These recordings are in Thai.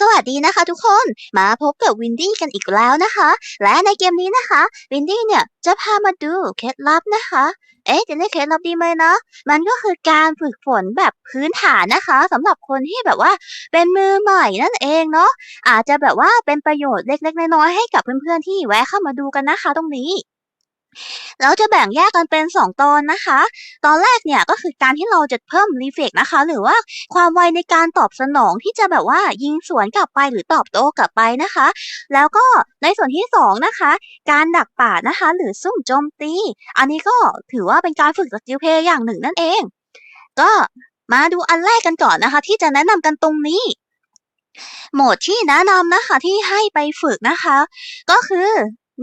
สวัสดีนะคะทุกคนมาพบกับวินดี้กันอีกแล้วนะคะ และในเกมนี้นะคะ วินดี้เนี่ยจะพามาดูเคล็ดลับนะคะ เอ๊ะจะเรียกเคล็ดลับดีไหมนะมันก็คือการฝึกฝนแบบพื้นฐานนะคะสำหรับคนที่แบบว่าเป็นมือใหม่นั่นเองเนาะอาจจะแบบว่าเป็นประโยชน์เล็กๆน้อยๆให้กับเพื่อนๆที่แวะเข้ามาดูกันนะคะตรงนี้ เราจะแบ่งแยกกันเป็น 2 ตอนนะคะ ตอนแรกเนี่ยก็คือการที่เราจะเพิ่มรีเฟกนะคะ หรือว่าความไวในการตอบสนองที่จะแบบว่ายิงสวนกลับไปหรือตอบโต้กลับไปนะคะ แล้วก็ในส่วนที่ 2 นะคะ การดักป่านะคะ หรือซุ่มโจมตี อันนี้ก็ถือว่าเป็นการฝึกสกิลเพย์อย่างหนึ่งนั่นเอง ก็มาดูอันแรกกันก่อนนะคะ ที่จะแนะนำกันตรงนี้โหมดที่แนะนำนะคะที่ให้ไปฝึกนะคะ ก็คือ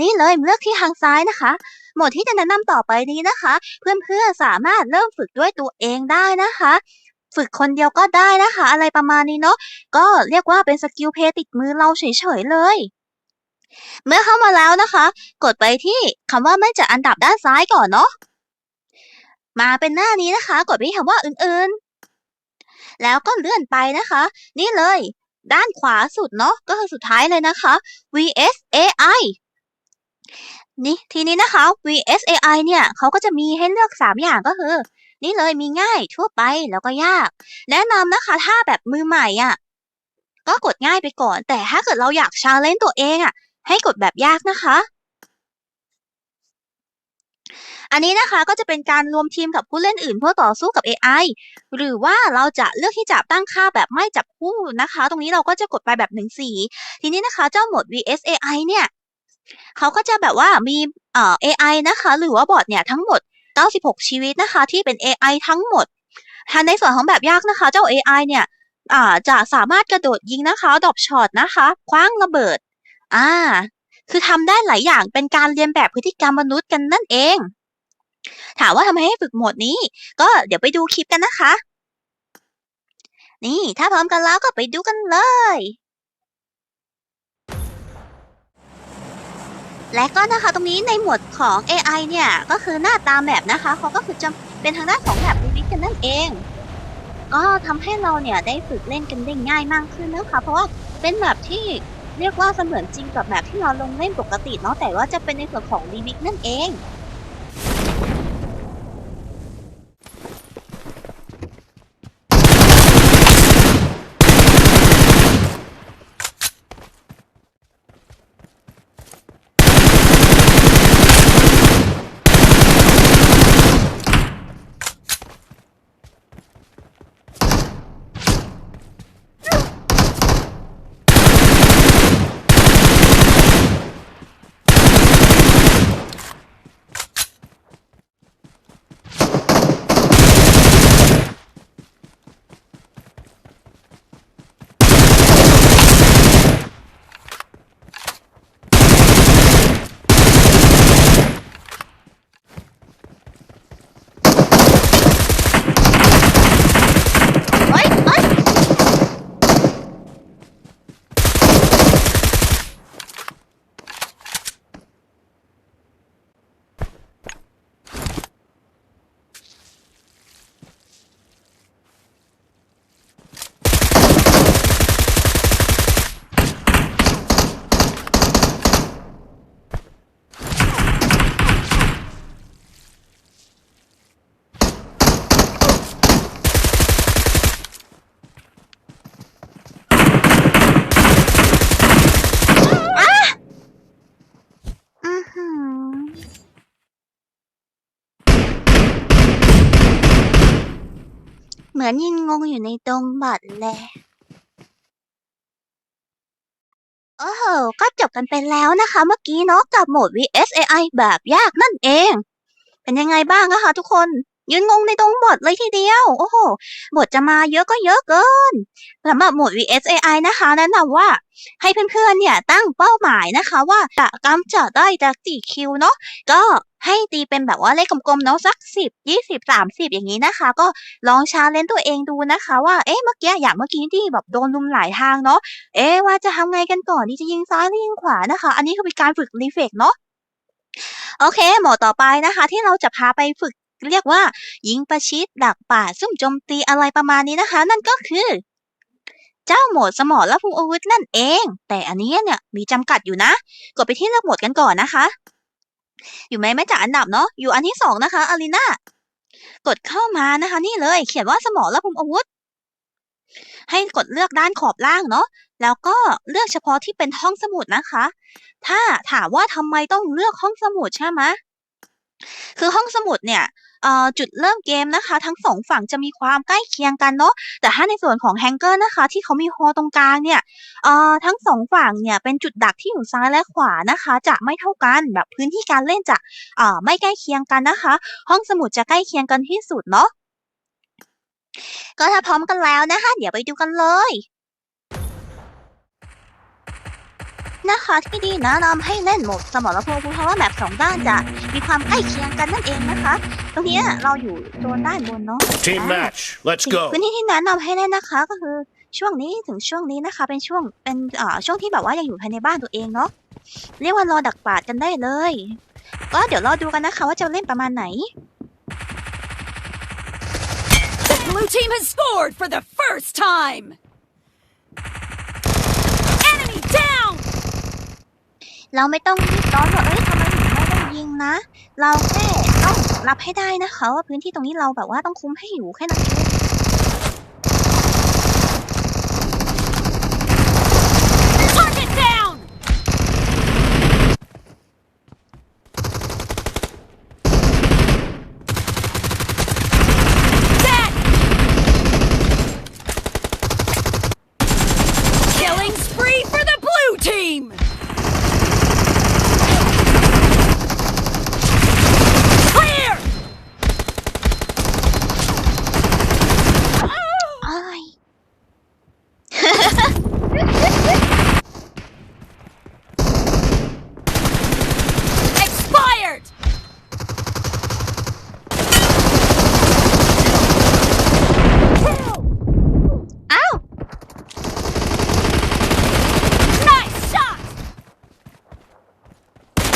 นี่เลยเลือกที่ทางซ้ายนะคะ หมดที่จะแนะนำต่อไปนี้นะคะ เพื่อนๆสามารถเริ่มฝึกด้วยตัวเองได้นะคะ ฝึกคนเดียวก็ได้นะคะ อะไรประมาณนี้เนาะก็เรียกว่าเป็นสกิลเพย์ติดมือเราเฉยๆเลยเมื่อเข้ามาแล้วนะคะ กดไปที่คำว่าไม่จัดอันดับด้านซ้ายก่อนเนาะมาเป็นหน้านี้นะคะ กดไปที่คำว่าอื่นๆ แล้วก็เลื่อนไปนะคะ นี่เลย ด้านขวาสุดเนาะก็คือสุดท้ายเลยนะคะ vs AI นี่ทีนี้นะคะ VSAI เนี่ยเขาก็จะมีให้เลือก 3 อย่างก็คือ นี่เลยมีง่ายทั่วไปแล้วก็ยาก แนะนำนะคะถ้าแบบมือใหม่อะก็กดง่ายไปก่อน แต่ถ้าเกิดเราอยากชาเลนจ์ตัวเองอะ ให้กดแบบยากนะคะ อันนี้นะคะก็จะเป็นการรวมทีมกับผู้เล่นอื่นเพื่อต่อสู้กับ AI หรือว่าเราจะเลือกที่จะตั้งค่าแบบไม่จับคู่นะคะ ตรงนี้เราก็จะกดไปแบบหนึ่งสีทีนี้นะคะ เจ้าโหมด VSAI เนี่ย เขาก็จะแบบว่ามีเอ่อ AI นะคะ หรือว่าบอทเนี่ยทั้งหมด 96 ชีวิตนะคะ ที่เป็น AI ทั้งหมดทันในส่วนของแบบยากนะคะ เจ้า AI เนี่ยอ่าจะสามารถกระโดดยิงนะคะดอปช็อตนะคะคว้างระเบิดอ่าคือทำได้หลายอย่างเป็นการเรียนแบบพฤติกรรมมนุษย์กันนั่นเอง ถามว่าทำไมให้ฝึกโหมดนี้ ก็เดี๋ยวไปดูคลิปกันนะคะ นี่ถ้าพร้อมกันแล้วก็ไปดูกันเลย และก็นะคะตรงนี้ในหมวดของ AI เนี่ยก็คือหน้าตาแมปนะคะเขาก็คือจะเป็นทางด้านของแมปรีวิกันนั่นเอง ก็ทำให้เราเนี่ยได้ฝึกเล่นกันได้ง่ายมากขึ้นนะคะ เพราะว่าเป็นแมปที่เรียกว่าเสมือนจริงกับแมปที่เราลงเล่นปกติเนาะแต่ว่าจะเป็นในส่วนของรีวิกนั่นเอง เหมือนยินงงอยู่ในตรงบัดเลยโอ้โห ก็จบกันไปแล้วนะคะ เมื่อกี้เนาะกับโหมด VSAI แบบยากนั่นเอง เป็นยังไงบ้างนะคะทุกคน ยืนงงในตรงบทเลยทีเดียว โอ้โห บทจะมาเยอะก็เยอะเกินสำหรับหมด VSAI นะคะแนะนำว่าให้เพื่อนๆเนี่ยตั้งเป้าหมายนะคะว่าจะกำจัดได้จากกี่คิวเนาะก็ให้ตีเป็นแบบว่าเลขกลมๆเนาะสักสิบยี่สิบสามสิบอย่างนี้นะคะ ก็ลองชาเลนตัวเองดูนะคะ ว่าเอ๊ะเมื่อกี้อย่างเมื่อกี้ที่แบบโดนลุมหลายทางเนาะเอ๊ะว่าจะทำไงกันก่อนที่จะยิงซ้ายหรือยิงขวานะคะ อันนี้คือเป็นการฝึกรีเฟกเนาะโอเค หมอต่อไปนะคะ ที่เราจะพาไปฝึก เรียกว่า ยิงประชิดดักป่าซุ่มโจมตีอะไรประมาณนี้นะคะ นั่นก็คือ เจ้าโหมดสมรและภูมิอาวุธนั่นเอง แต่อันนี้เนี่ยมีจำกัดอยู่นะ กดไปที่เลือกโหมดกันก่อนนะคะ อยู่ไหมไม่จากอันดับเนาะอยู่อันที่สองนะคะอารีนากดเข้ามานะคะนี่เลย เขียนว่าสมรและภูมิอาวุธให้กดเลือกด้านขอบล่างเนาะ แล้วก็เลือกเฉพาะที่เป็นห้องสมุดนะคะ ถ้าถามว่าทำไมต้องเลือกห้องสมุดใช่ไหม คือห้องสมุดเนี่ยจุดเริ่มเกมนะคะ ทั้งสองฝั่งจะมีความใกล้เคียงกันเนาะแต่ถ้าในส่วนของแฮงเกอร์นะคะ ที่เขามีฮอตรงกลางเนี่ยทั้งสองฝั่งเนี่ยเป็นจุดดักที่อยู่ซ้ายและขวานะคะ จะไม่เท่ากันแบบพื้นที่การเล่นจะไม่ใกล้เคียงกันนะคะ ห้องสมุดจะใกล้เคียงกันที่สุดเนาะก็ถ้าพร้อมกันแล้วนะคะ เดี๋ยวไปดูกันเลย นะคะ ที่ดีแนะนำให้เล่นโหมดสมรภูมิเพราะว่าแบบสองด้านจะมีความใกล้เคียงกันนั่นเองนะคะ ตรงเนี้ยเราอยู่โซนด้านบนเนาะ Team อ่า match. Let's สิ่ง go. พื้นที่ที่แนะนำให้เล่นนะคะก็คือช่วงนี้ถึงช่วงนี้นะคะ เป็นช่วงเป็นเอ่อช่วงที่แบบว่ายังอยู่ภายในบ้านตัวเองเนาะเรียกว่ารอดักปาดกันได้เลย ก็เดี๋ยวรอดูกันนะคะ ว่าจะเล่นประมาณไหน The blue team has scored for the first time! เราไม่ต้องรีบร้อนว่าเอ้ยทำไมถึงไม่ได้ยิงนะ เราแค่ต้องรับให้ได้นะคะว่าพื้นที่ตรงนี้เราแบบว่าต้องคุ้มให้อยู่แค่นั้นเอง Target down! Dead! Killing spree for the blue team! Clear! อ้าย Expired! Kill! อ้าว Nice shot!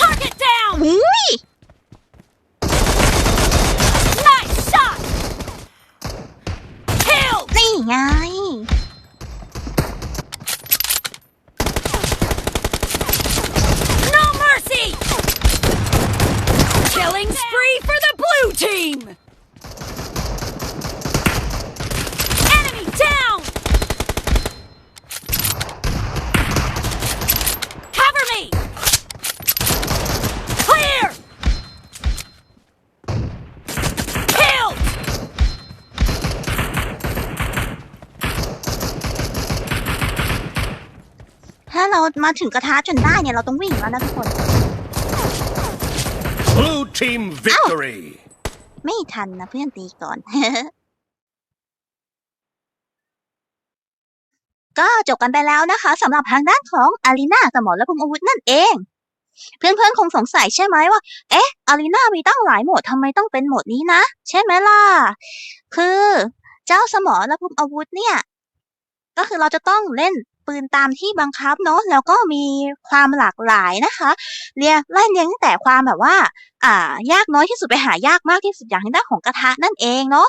Target down! อุ้ย Nice shot! Kill! นี่ไง No mercy! Killing spree for the blue team! Enemy down! Cover me! Clear! Killed! ถ้า เรามาถึงกระทะจนได้เนี่ยเราต้องวิ่งแล้วนะทุกคน Blue team victory. ไม่ทันนะเพื่อนตีก่อน ก็จบกันไปแล้วนะคะสำหรับทางด้านของอารีนาสมรและภูมิอาวุธนั่นเอง เพื่อนๆคงสงสัยใช่ไหมว่า เอ๊ะอารีนามีตั้งหลายโหมดทำไมต้องเป็นโหมดนี้นะ ใช่ไหมล่ะ คือเจ้าสมรและภูมิอาวุธเนี่ย ก็คือเราจะต้องเล่นปืนตามที่บังคับเนาะแล้วก็มีความหลากหลายนะคะ เรียงไล่เรียงตั้งแต่ความแบบว่า อ่ายากน้อยที่สุดไปหายากมากที่สุดอย่างทางด้านของกระทะนั่นเองเนาะ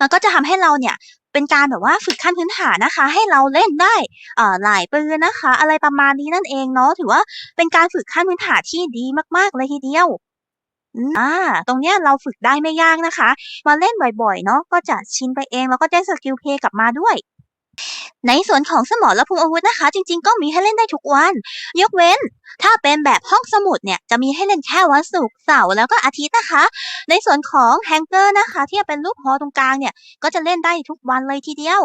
มันก็จะทำให้เราเนี่ยเป็นการแบบว่าฝึกขั้นพื้นฐานนะคะ ให้เราเล่นได้อ่าหลายปืนนะคะ อะไรประมาณนี้นั่นเองเนาะถือว่าเป็นการฝึกขั้นพื้นฐานที่ดีมากๆเลยทีเดียวอ่าตรงเนี้ยเราฝึกได้ไม่ยากนะคะ มาเล่นบ่อยๆเนาะก็จะชินไปเองแล้วก็ได้สกิลเพย์กลับมาด้วย ในส่วนของสมรและภูมิอาวุธนะคะ จริง ๆ ก็มีให้เล่นได้ทุกวัน ยกเว้น ถ้าเป็นแบบห้องสมุดเนี่ยจะมีให้เล่นแค่วันศุกร์เสาร์แล้วก็อาทิตย์นะคะ ในส่วนของแฮงเกอร์นะคะ ที่เป็นรูปฮอตรงกลางเนี่ยก็จะเล่นได้ทุกวันเลยทีเดียว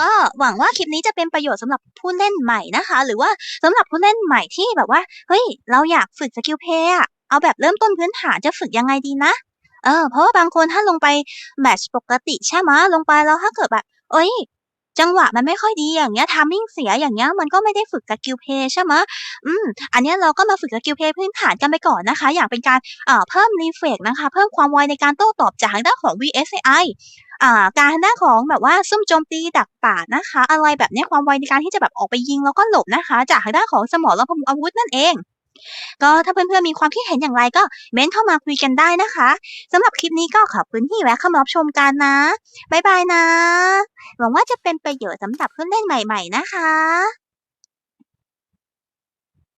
ก็หวังว่าคลิปนี้จะเป็นประโยชน์สำหรับผู้เล่นใหม่นะคะ หรือว่าสำหรับผู้เล่นใหม่ที่แบบว่าเฮ้ยเราอยากฝึกสกิลเพย์เอาแบบเริ่มต้นพื้นฐานจะฝึกยังไงดีนะเออเพราะว่าบางคนถ้าลงไปแมชปกติใช่ไหมลงไปแล้วถ้าเกิดแบบ เอ้ย จังหวะมันไม่ค่อยดีอย่างเงี้ยทามมิ่งเสียอย่างเงี้ยมันก็ไม่ได้ฝึกสกิลเพย์ใช่ไหมอืม อันเนี้ยเราก็มาฝึกสกิลเพย์พื้นฐานกันไปก่อนนะคะ อย่างเป็นการเอ่อเพิ่มรีเฟกนะคะ เพิ่มความไวในการโต้ตอบจากทางด้านของ VSAI อ่าการทางด้านของแบบว่าซุ่มโจมตีดักป่านะคะ อะไรแบบนี้ความไวในการที่จะแบบออกไปยิงแล้วก็หลบนะคะ จากทางด้านของสมรและภูมิอาวุธนั่นเอง ก็ถ้าเพื่อนๆมีความคิดเห็นอย่างไรก็เม้นเข้ามาคุยกันได้นะคะสำหรับคลิปนี้ก็ขอบคุณที่แวะเข้ามารับชมกันนะบ๊ายบายนะ หวังว่าจะเป็นประโยชน์สำหรับเพื่อนเล่นใหม่ ๆ นะคะ